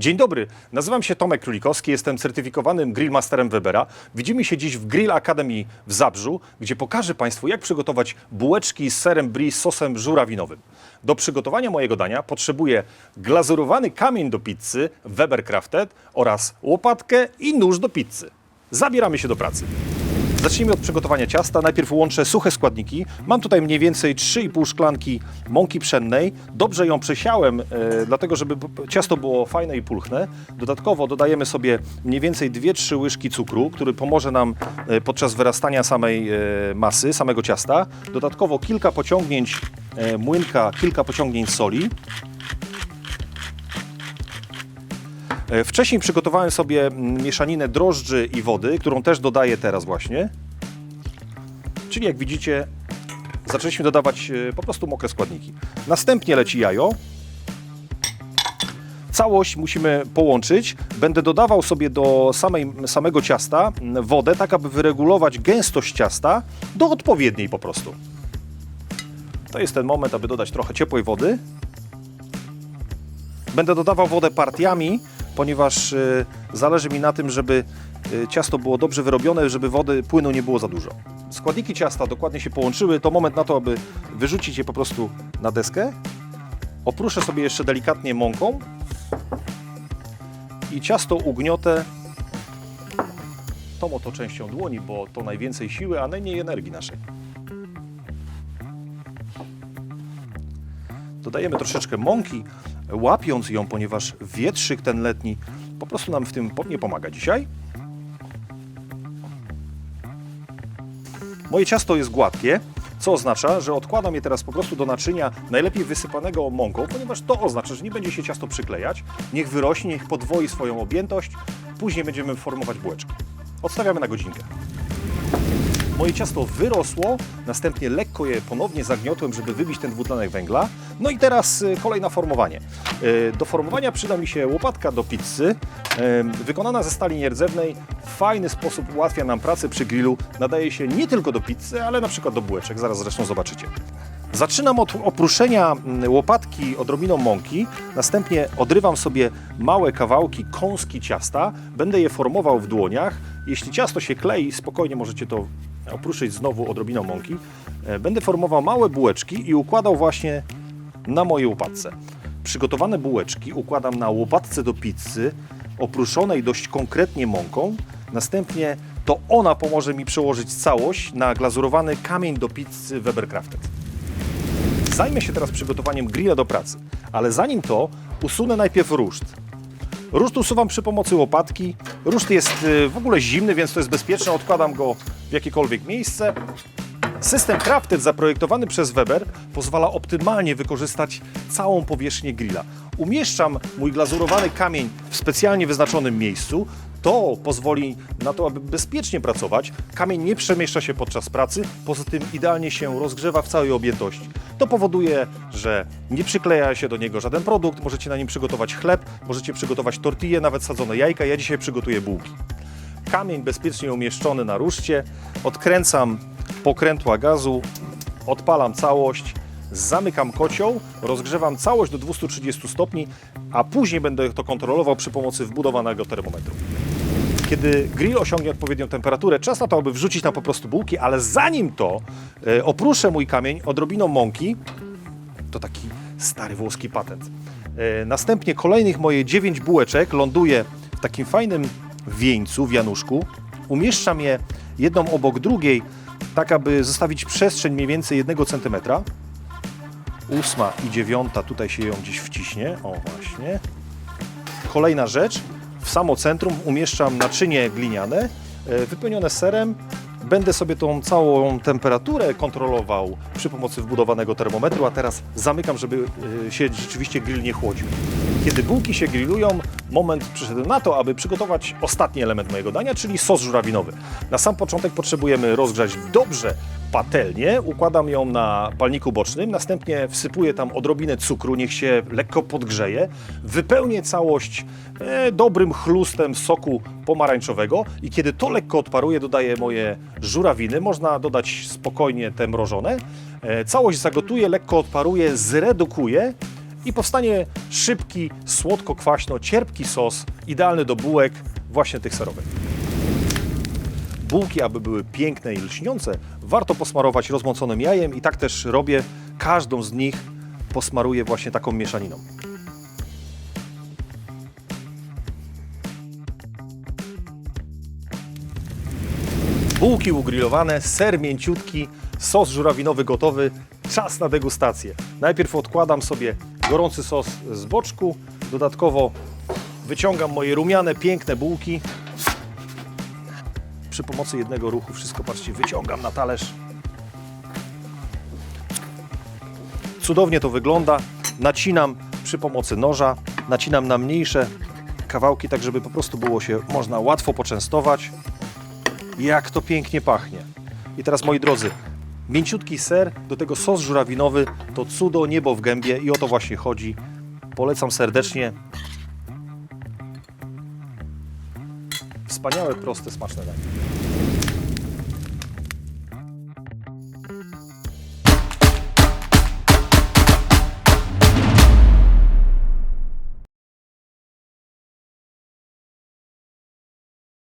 Dzień dobry, nazywam się Tomek Królikowski, jestem certyfikowanym grillmasterem Webera. Widzimy się dziś w Grill Academy w Zabrzu, gdzie pokażę Państwu, jak przygotować bułeczki z serem brie z sosem żurawinowym. Do przygotowania mojego dania potrzebuję glazurowany kamień do pizzy Weber Crafted oraz łopatkę i nóż do pizzy. Zabieramy się do pracy. Zacznijmy od przygotowania ciasta. Najpierw łączę suche składniki. Mam tutaj mniej więcej 3,5 szklanki mąki pszennej. Dobrze ją przesiałem, e, dlatego żeby ciasto było fajne i pulchne. Dodatkowo dodajemy sobie mniej więcej 2-3 łyżki cukru, który pomoże nam e, podczas wyrastania samej e, masy, samego ciasta. Dodatkowo kilka pociągnięć e, młynka, kilka pociągnięć soli. E, Wcześniej przygotowałem sobie mieszaninę drożdży i wody, którą też dodaję teraz właśnie. Czyli jak widzicie, zaczęliśmy dodawać e, po prostu mokre składniki. Następnie leci jajo. Całość musimy połączyć. Będę dodawał sobie do samej, samego ciasta wodę, tak aby wyregulować gęstość ciasta do odpowiedniej po prostu. To jest ten moment, aby dodać trochę ciepłej wody. Będę dodawał wodę partiami, ponieważ y, zależy mi na tym, żeby y, ciasto było dobrze wyrobione, żeby wody płynu nie było za dużo. Składniki ciasta dokładnie się połączyły. To moment na to, aby wyrzucić je po prostu na deskę. Opruszę sobie jeszcze delikatnie mąką i ciasto ugniotę tą oto częścią dłoni, bo to najwięcej siły, a najmniej energii naszej. Dodajemy troszeczkę mąki, łapiąc ją, ponieważ wietrzyk ten letni po prostu nam w tym nie pomaga dzisiaj. Moje ciasto jest gładkie, co oznacza, że odkładam je teraz po prostu do naczynia, najlepiej wysypanego mąką, ponieważ to oznacza, że nie będzie się ciasto przyklejać. Niech wyrośnie, niech podwoi swoją objętość. Później będziemy formować bułeczki. Odstawiamy na godzinkę. Moje ciasto wyrosło, następnie lekko je ponownie zagniotłem, żeby wybić ten dwutlenek węgla. No i teraz y, kolej na formowanie. Y, Do formowania przyda mi się łopatka do pizzy, y, wykonana ze stali nierdzewnej. W fajny sposób ułatwia nam pracę przy grillu. Nadaje się nie tylko do pizzy, ale na przykład do bułeczek. Zaraz zresztą zobaczycie. Zaczynam od opruszenia mm, łopatki odrobiną mąki, następnie odrywam sobie małe kawałki kąski ciasta, będę je formował w dłoniach. Jeśli ciasto się klei, spokojnie możecie to opruszyć znowu odrobiną mąki. E, Będę formował małe bułeczki i układał właśnie na mojej łopatce. Przygotowane bułeczki układam na łopatce do pizzy, opruszonej dość konkretnie mąką. Następnie to ona pomoże mi przełożyć całość na glazurowany kamień do pizzy Weber Crafted. Zajmę się teraz przygotowaniem grilla do pracy, ale zanim to usunę najpierw ruszt. Ruszt usuwam przy pomocy łopatki. Ruszt jest y, w ogóle zimny, więc to jest bezpieczne. Odkładam go w jakiekolwiek miejsce. System Crafted zaprojektowany przez Weber pozwala optymalnie wykorzystać całą powierzchnię grilla. Umieszczam mój glazurowany kamień w specjalnie wyznaczonym miejscu. To pozwoli na to, aby bezpiecznie pracować. Kamień nie przemieszcza się podczas pracy, poza tym idealnie się rozgrzewa w całej objętości. To powoduje, że nie przykleja się do niego żaden produkt. Możecie na nim przygotować chleb, możecie przygotować tortille, nawet sadzone jajka. Ja dzisiaj przygotuję bułki kamień bezpiecznie umieszczony na ruszcie, odkręcam pokrętła gazu, odpalam całość, zamykam kocioł, rozgrzewam całość do 230 stopni, a później będę to kontrolował przy pomocy wbudowanego termometru. Kiedy grill osiągnie odpowiednią temperaturę, czas na to, aby wrzucić tam po prostu bułki, ale zanim to e, opruszę mój kamień odrobiną mąki, to taki stary włoski patent. E, Następnie kolejnych moje 9 bułeczek ląduje w takim fajnym wieńcu, wianuszku. Umieszczam je jedną obok drugiej, tak aby zostawić przestrzeń mniej więcej 1 cm. Ósma i dziewiąta, tutaj się ją gdzieś wciśnie. O, właśnie. Kolejna rzecz, w samo centrum umieszczam naczynie gliniane, e, wypełnione serem. Będę sobie tą całą temperaturę kontrolował przy pomocy wbudowanego termometru, a teraz zamykam, żeby e, się rzeczywiście grill nie chłodził. Kiedy bułki się grillują, moment przyszedł na to, aby przygotować ostatni element mojego dania, czyli sos żurawinowy. Na sam początek potrzebujemy rozgrzać dobrze patelnię, układam ją na palniku bocznym, następnie wsypuję tam odrobinę cukru, niech się lekko podgrzeje, wypełnię całość e, dobrym chlustem soku pomarańczowego i kiedy to lekko odparuje, dodaję moje żurawiny, można dodać spokojnie te mrożone. E, całość zagotuję, lekko odparuje, zredukuję i powstanie szybki, słodko-kwaśno-cierpki sos, idealny do bułek właśnie tych serowych. Bułki, aby były piękne i lśniące, warto posmarować rozmąconym jajem i tak też robię. Każdą z nich posmaruję właśnie taką mieszaniną. Bułki ugrillowane, ser mięciutki, sos żurawinowy gotowy. Czas na degustację. Najpierw odkładam sobie gorący sos z boczku. Dodatkowo wyciągam moje rumiane, piękne bułki. Przy pomocy jednego ruchu wszystko, patrzcie, wyciągam na talerz. Cudownie to wygląda. Nacinam przy pomocy noża, nacinam na mniejsze kawałki, tak żeby po prostu było się można łatwo poczęstować. Jak to pięknie pachnie. I teraz, moi drodzy, mięciutki ser, do tego sos żurawinowy, to cudo, niebo w gębie i o to właśnie chodzi. Polecam serdecznie. Wspaniałe, proste, smaczne danie.